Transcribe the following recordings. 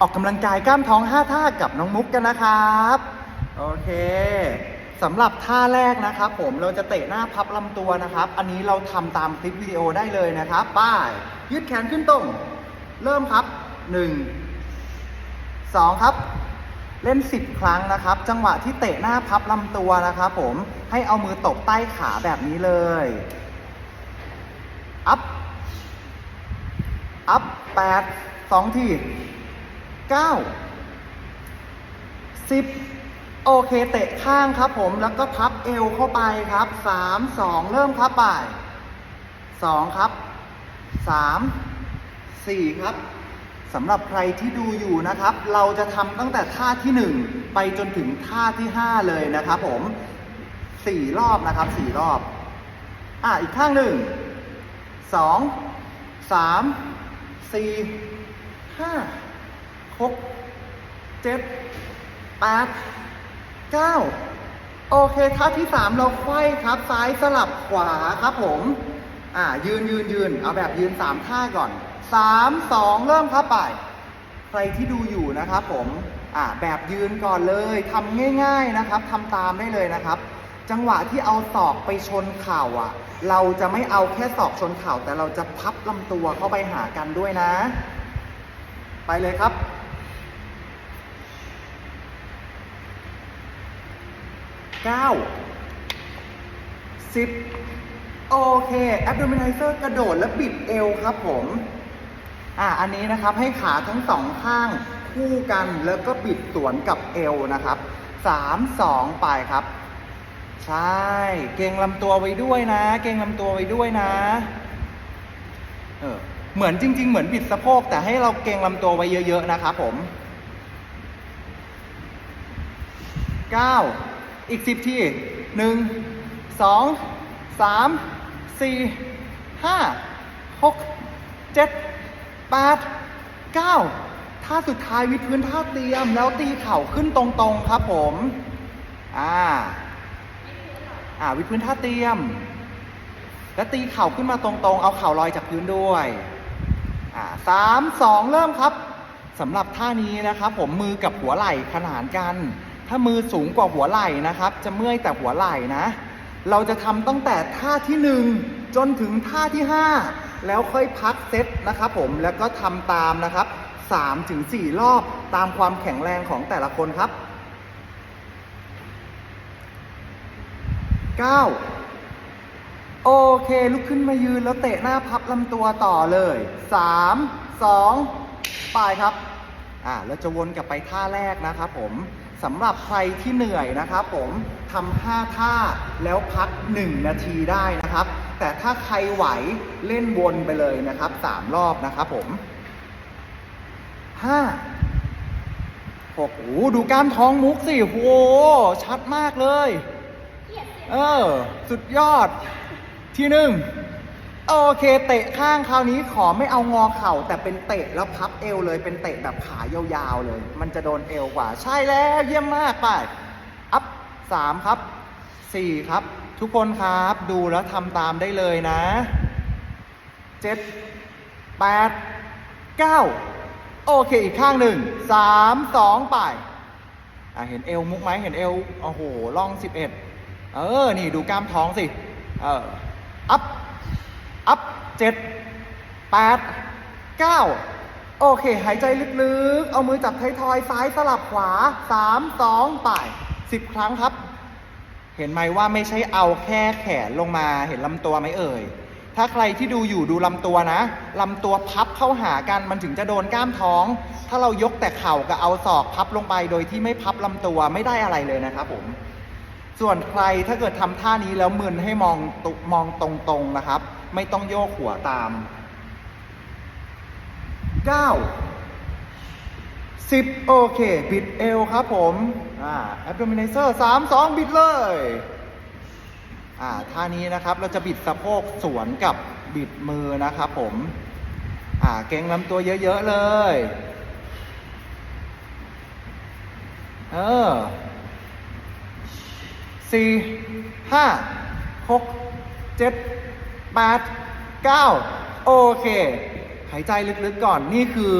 ออกกำลังกายกล้ามท้อง 5 ท่ากับน้องมุกกันนะครับ โอเคสำหรับท่าแรกนะครับ ผมเราจะเตะหน้าพับลำตัวนะครับ อันนี้เราทำตามคลิปวิดีโอได้เลยนะครับ ป้ายยืดแขนขึ้นตรง เริ่มครับ 1 2 ครับ เล่น 10 ครั้งนะครับ จังหวะที่เตะหน้าพับลำตัวนะครับ ผมให้เอามือตบใต้ขาแบบนี้เลยอัพอัพแปดสองที เก้าสิบโอเค เตะข้างครับผมแล้วก็พับเอวเข้าไปครับสามสองเริ่มครับบ่ายสองครับสามสี่ครับสำหรับใครที่ดูอยู่นะครับ เราจะทำตั้งแต่ท่าที่หนึ่งไปจนถึงท่าที่ห้าเลยนะครับผมสี่รอบนะครับสี่รอบ อะอีกข้างหนึ่งสองสามสี่ หกเจ็ดแปดเก้าโอเคท่าที่สามเราไขว้ครับซ้ายสลับขวาครับผม อ่า ยืนยืนยืนเอาแบบยืนสามท่าก่อนสามสองเริ่มครับไป ใครที่ดูอยู่นะครับผมอ่าแบบยืนก่อนเลยทำง่าย ๆนะครับทำตามได้เลยนะครับจังหวะที่เอาศอกไปชนเข่าอะ เราจะไม่เอาแค่ศอกชนเข่าแต่เราจะพับลำตัวเข้าไปหากันด้วยนะ ไปเลยครับ เก้าสิบโอเค abdominizer กระโดดและบิดเอวครับผม อ่า อันนี้นะครับให้ขาทั้งสองข้างคู่กันแล้วก็บิดสวนกับเอวนะครับสามสองไปครับ ใช่ เก่งลำตัวไว้ด้วยนะ เก่งลำตัวไว้ด้วยนะ เออ เหมือนจริง ๆ เหมือนบิดสะโพกแต่ให้เราเก่งลำตัวไว้เยอะ ๆ นะครับผมเก้า อีกสิบทีหนึ่งสองสามสี่ห้าหกเจ็ดแปดเก้าท่าสุดท้ายวิดพื้นท่าเตรียม แล้วตีเข่าขึ้นตรงๆครับผม อ่า อ่าวิดพื้นท่าเตรียม แล้วตีเข่าขึ้นมาตรงๆ เอาเข่าลอยจากพื้นด้วย อ่าสามสองเริ่มครับสำหรับท่านี้นะครับผมมือกับหัวไหล่ขนานกัน ถ้ามือสูงกว่าหัวไหล่นะครับ จะเมื่อยแต่หัวไหล่นะ เราจะทำตั้งแต่ท่าที่หนึ่งจนถึงท่าที่ห้าแล้วค่อยพักเซตนะครับผมแล้วก็ทำตามนะครับสามถึงสี่รอบตามความแข็งแรงของแต่ละคนครับเก้าโอเค ลุกขึ้นมายืนแล้วเตะหน้าพับลำตัวต่อเลย 3 2 ไปครับ อ่าแล้วจะวนกลับไปท่าแรกนะครับผม สำหรับใครที่เหนื่อยนะครับผมทำห้าท่าแล้วพัก 1 นาทีได้นะครับ แต่ถ้าใครไหวเล่นวนไปเลยนะครับ 3 รอบนะครับผม5 6โอ้โหดูกล้ามท้องมุกสิโหชัดมากเลย เออ สุดยอดที่หนึ่ง โอเค เตะข้างคราวนี้ขอไม่เอางอเข่า แต่เป็นเตะแล้วพับเอวเลย เป็นเตะแบบขายาวๆเลย มันจะโดนเอวกว่า ใช่แล้วเยี่ยมมากไปอัพสามครับสี่ครับ ทุกคนครับดูแล้วทำตามได้เลยนะเจ็ดแปดเก้าโอเคอีกข้างหนึ่งสามสองไปเห็นเอวมุกไหมเห็นเอวโอ้โหล่องสิบเอ็ดเออ นี่ดูกล้ามท้องสิ เอออัพ อัพเจ็ดแปดเก้าโอเค หายใจลึกๆ เอามือจับไทยทอยซ้ายสลับขวาสามสองไปสิบครั้งครับ เห็นไหมว่าไม่ใช่เอาแค่แขนลงมาเห็นลำตัวไหมเอ่ย ถ้าใครที่ดูอยู่ดูลำตัวนะลำตัวพับเข้าหากันมันถึงจะโดนกล้ามท้อง ถ้าเรายกแต่เข่ากับเอาศอกพับลงไป โดยที่ไม่พับลำตัวไม่ได้อะไรเลยนะครับผมส่วนใครถ้าเกิดทำท่านี้แล้วมึนให้มองมองตรงๆนะครับ ไม่ต้องโยกหัวตาม 9 10 โอเค บิดเอวครับผมอ่า abdominizer 3 2 บิดเลยอ่าท่านี้นะครับเราจะบิดสะโพกสวนกับบิดมือนะครับผมอ่าเก่งลำตัวเยอะๆเลยเออสี่ห้าหกเจ็ด แปดเก้าโอเค หายใจลึกๆก่อนนี่คือ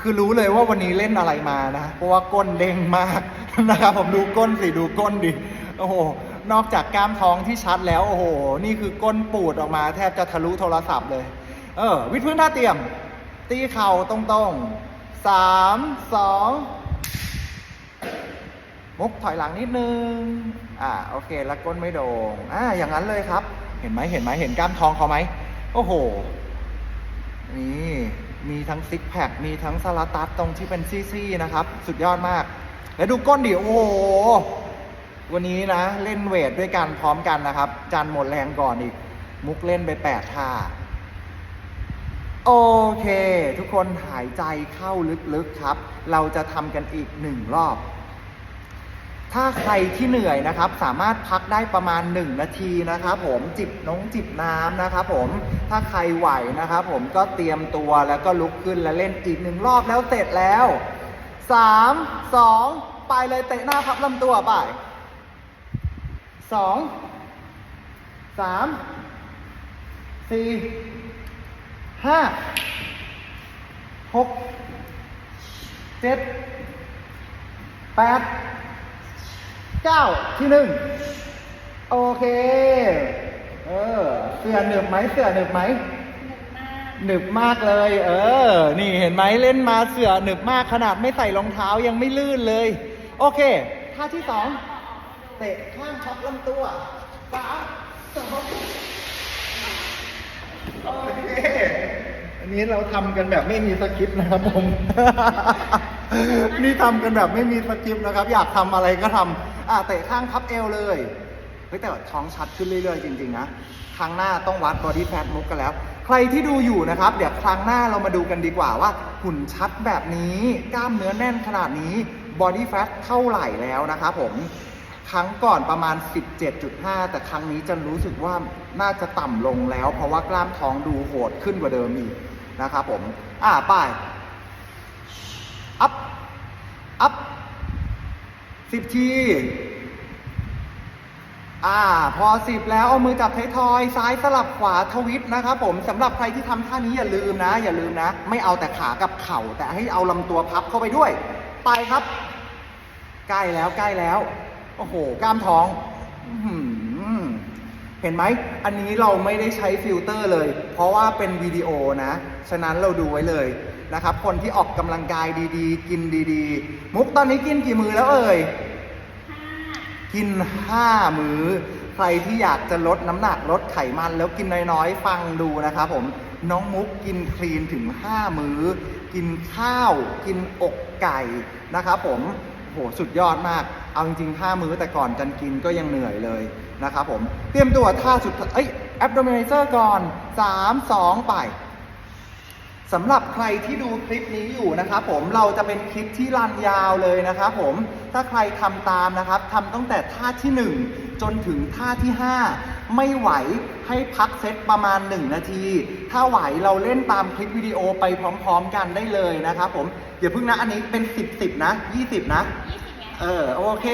คือรู้เลยว่าวันนี้เล่นอะไรมานะ เพราะว่าก้นเด้งมากนะครับ ผมดูก้นสิดูก้นดิ โอ้โห นอกจากกล้ามท้องที่ชัดแล้ว โอ้โห นี่คือก้นปูดออกมา แทบจะทะลุโทรศัพท์เลย เออ วิดพื้นท่าเตรียม ตีเข่าตรงๆสามสองมุกถอยหลังนิดนึง อ่า โอเค แล้วก้นไม่โดง่งอ่า อย่างนั้นเลยครับ เห็นไหมเห็นไหมเห็นกล้ามท้องเขาไหมโอ้โห นี่มีทั้งซิกแพค มีทั้งสลาตัสตรงที่เป็นซี่ๆนะครับ สุดยอดมาก แล้วดูก้นดิ โอ้โห วันนี้นะ เล่นเวทด้วยกันพร้อมกันนะครับ จันหมดแรงก่อนอีก มุกเล่นไปแปดท่า โอเค ทุกคนหายใจเข้าลึกๆครับ เราจะทำกันอีกหนึ่งรอบ ถ้าใครที่เหนื่อยนะครับ สามารถพักได้ประมาณ 1 นาทีนะครับผมจิบน้องจิบน้ำนะครับผมถ้าใครไหวนะครับผมก็เตรียมตัวแล้วก็ลุกขึ้นแล้วเล่นอีกหนึ่งรอบแล้วเสร็จแล้ว 3 2 ไปเลยเตะหน้าพับลำตัวไป 2 3 4ห้าหก เก้าที่หนึ่งโอเค เออ เสื้อหนึบไหมเสื้อหนึบไหมหนึบมากหนึบมากเลย เออ นี่เห็นไหมเล่นมาเสือหนึบมากขนาดไม่ใส่รองเท้ายังไม่ลื่นเลย โอเคท่าที่สองเตะข้างช็อปลำตัวสามสองโอเคอันนี้เราทำกันแบบไม่มีสคริปต์นะครับผม นี่ทำกันแบบไม่มีสคริปต์นะครับ อยากทำอะไรก็ทำ อะเตะข้างพับเอวเลยเฮ้ยแต่ว่าท้องชัดขึ้นเรื่อยๆจริงๆนะครั้งหน้าต้องวัดบอดี้แฟทมุกกันแล้ว ใครที่ดูอยู่นะครับ เดี๋ยวครั้งหน้าเรามาดูกันดีกว่าว่าหุ่นชัดแบบนี้กล้ามเนื้อแน่นขนาดนี้บอดี้แฟทเท่าไหร่แล้วนะครับผมครั้งก่อนประมาณ 17.5 แต่ครั้งนี้จะรู้สึกว่าน่าจะต่ำลงแล้ว เพราะว่ากล้ามท้องดูโหดขึ้นกว่าเดิมอีกนะครับผม อ่า ไป อัพ สิบที อ่า พอสิบแล้วเอามือจับไทยทอยซ้ายสลับขวาทวิตนะครับผมสำหรับใครที่ทำท่านี้อย่าลืมนะ อย่าลืมนะ ไม่เอาแต่ขากับเข่า แต่ให้เอาลำตัวพับเข้าไปด้วย ไปครับ ใกล้แล้วใกล้แล้ว โอ้โห กล้ามท้องเห็นไหม อันนี้เราไม่ได้ใช้ฟิลเตอร์เลย เพราะว่าเป็นวิดีโอนะ ฉะนั้นเราดูไว้เลย นะครับ คนที่ออกกำลังกายดีๆ กินดีๆ มุกตอนนี้กินกี่มือแล้วเอ่ยห้ากิน5มื้อ ใครที่อยากจะลดน้ำหนักลดไขมันแล้วกินน้อยๆ ฟังดูนะครับผมน้องมุกกินคลีนถึง5มื้อ กินข้าว กินอกไก่นะครับผมโหสุดยอดมาก เอาจริงๆ5มื้อแต่ก่อนจันกินก็ยังเหนื่อยเลยนะครับผม เตรียมตัวท่าสุด เอ้ย abdominalizer ก่อน 3 2 ไป สำหรับใครที่ดูคลิปนี้อยู่นะครับผมเราจะเป็นคลิปที่รันยาวเลยนะครับผมถ้าใครทำตามนะครับทำตั้งแต่ท่าที่ 1 จนถึงท่าที่ 5 ไม่ไหวให้พักเซตประมาณ 1 นาที ถ้าไหวเราเล่นตามคลิปวิดีโอไปพร้อมๆกันได้เลยนะครับผมอย่าเพิ่งนะอันนี้เป็น 10 10นะ 20 นะยี่สิบไงเออโอเค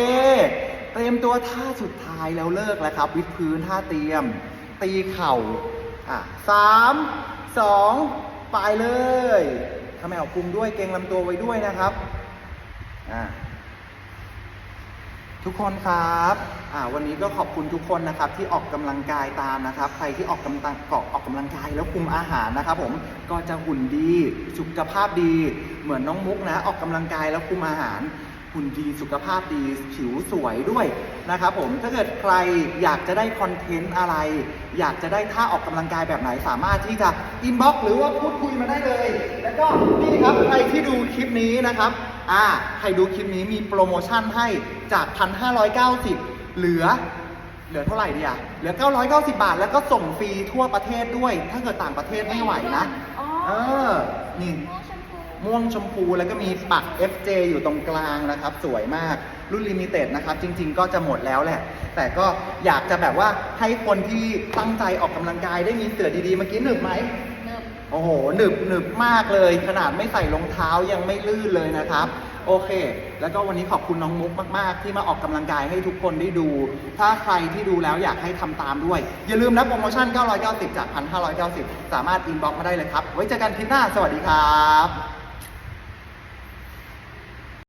เตรียมตัวท่าสุดท้ายแล้วเลิกแล้วครับ วิดพื้นท่าเตรียม ตีเข่าอะสามสอง ไปเลยทำไมเอาพุงด้วยเกงลำตัวไว้ด้วยนะครับอะทุกคนครับอ่าวันนี้ก็ขอบคุณทุกคนนะครับ ที่ออกกำลังกายตามนะครับ ใครที่ออกกำลังเกาะออกกำลังกายแล้วคุมอาหารนะครับ ผมก็จะหุ่นดี สุขภาพดี เหมือนน้องมุกนะ ออกกำลังกายแล้วคุมอาหาร หุ่นดีสุขภาพดีผิวสวยด้วยนะครับผมถ้าเกิดใครอยากจะได้คอนเทนต์อะไร อยากจะได้ท่าออกกำลังกายแบบไหนสามารถที่จะอินบ็อกหรือว่าพูดคุยมาได้เลย แล้วก็นี่ครับใครที่ดูคลิปนี้นะครับอ่าใครดูคลิปนี้มีโปรโมชั่นให้จาก 1,590 เหลือเหลือเท่าไหร่ดีอะเหลือ 990 บาท แล้วก็ส่งฟรีทั่วประเทศด้วย ถ้าเกิดต่างประเทศไม่ไหวนะอ๋อเออ นี่ม่วงชมพู ม่วงชมพูแล้วก็มีปัก FJ อยู่ตรงกลางนะครับ สวยมากรุ่นลิมิเต็ดนะครับ จริง ๆ ก็จะหมดแล้วแหละ แต่ก็อยากจะแบบว่าให้คนที่ตั้งใจออกกำลังกายได้มีเสื้อดีๆเมื่อกี้หนึบไหมเนิบโอ้โหหนึบหนึบมากเลย ขนาดไม่ใส่รองเท้ายังไม่ลื่นเลยนะครับ โอเค แล้วก็วันนี้ขอบคุณน้องมุกมาก ๆ ที่มาออกกำลังกายให้ทุกคนได้ดู ถ้าใครที่ดูแล้วอยากให้ทำตามด้วย อย่าลืมนะโปรโมชั่น 990 จาก 1,590 สามารถอินบ็อกมาได้เลยครับ ไว้เจอกันคลิปหน้า สวัสดีครับ